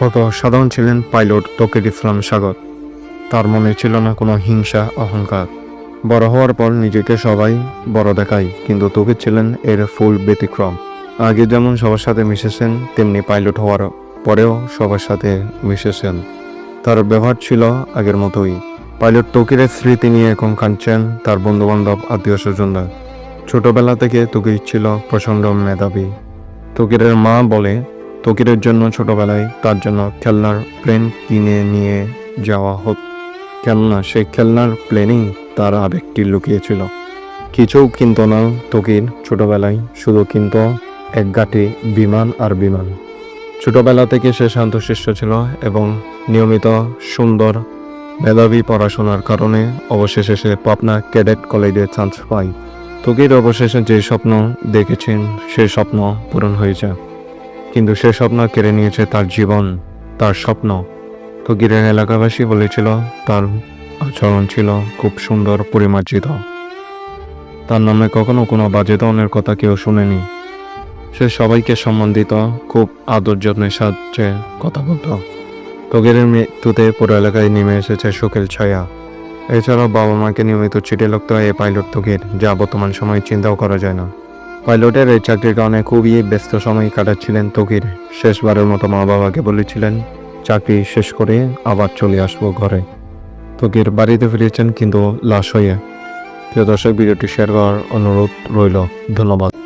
কত সাধারণ ছিলেন পাইলট তকির ইসলাম সাগর। তার মনে ছিল না কোনো হিংসা, অহংকার। বড় হওয়ার পর নিজেকে সবাই বড় দেখায়, কিন্তু তকির ছিলেন এর ফুল ব্যতিক্রম। আগে যেমন সবার সাথে মিশেছেন, তেমনি পাইলট হওয়ার পরেও সবার সাথে মিশেছেন। তার ব্যবহার ছিল আগের মতোই। পাইলট তকিরের স্মৃতি নিয়ে এখন কাঁদছেন তার বন্ধুবান্ধব আত্মীয় স্বজনরা। ছোটবেলা থেকে তকির ছিল প্রচণ্ড মেধাবী। তকিরের মা বলে, তকিরের জন্য ছোটবেলায় তার জন্য খেলনার প্লেন কিনে নিয়ে যাওয়া হোক। কেননা সেই খেলনার প্লেনেই তার আবেগটি লুকিয়েছিল। কিছু কিনতো না তকির ছোটবেলায়, শুধু কিনতো এক গাঠি বিমান আর বিমান। ছোটবেলা থেকে সে শান্ত শান্তশিষ্ট ছিল এবং নিয়মিত সুন্দর মেধাবী পড়াশোনার কারণে অবশেষে সে পাবনা ক্যাডেট কলেজে চান্স পায়। তকির অবশেষে যে স্বপ্ন দেখেছেন, সে স্বপ্ন পূরণ হয়েছে। কিন্তু সে স্বপ্ন কেড়ে নিয়েছে তার জীবন, তার স্বপ্ন। তকিরের এলাকাবাসী বলেছিল, তার আচরণ ছিল খুব সুন্দর, পরিমার্জিত। তার নামে কখনো কোনো বাজে ধরনের কথা কেউ শুনেনি। সে সবাইকে সম্বন্ধিত খুব আদর যত্নের সাহায্যে কথা বলতো। তকিরের মৃত্যুতে পুরো এলাকায় নেমে এসেছে শোকের ছায়া। এছাড়াও বাবা মাকে নিয়মিত চিঠি হয় এই পাইলট তকির যা বর্তমান সময়ে চিন্তাও করা যায় না। পাইলটের এই চাকরির কারণে খুবই ব্যস্ত সময় কাটাচ্ছিলেন তকির শেষবারের মতো মা বাবাকে বলেছিলেন, চাকরি শেষ করে আবার চলে আসব ঘরে। তকির বাড়িতে ফিরেছেন কিন্তু লাশ হয়ে। প্রিয় দর্শক, ভিডিওটি শেয়ার করার অনুরোধ রইল। ধন্যবাদ।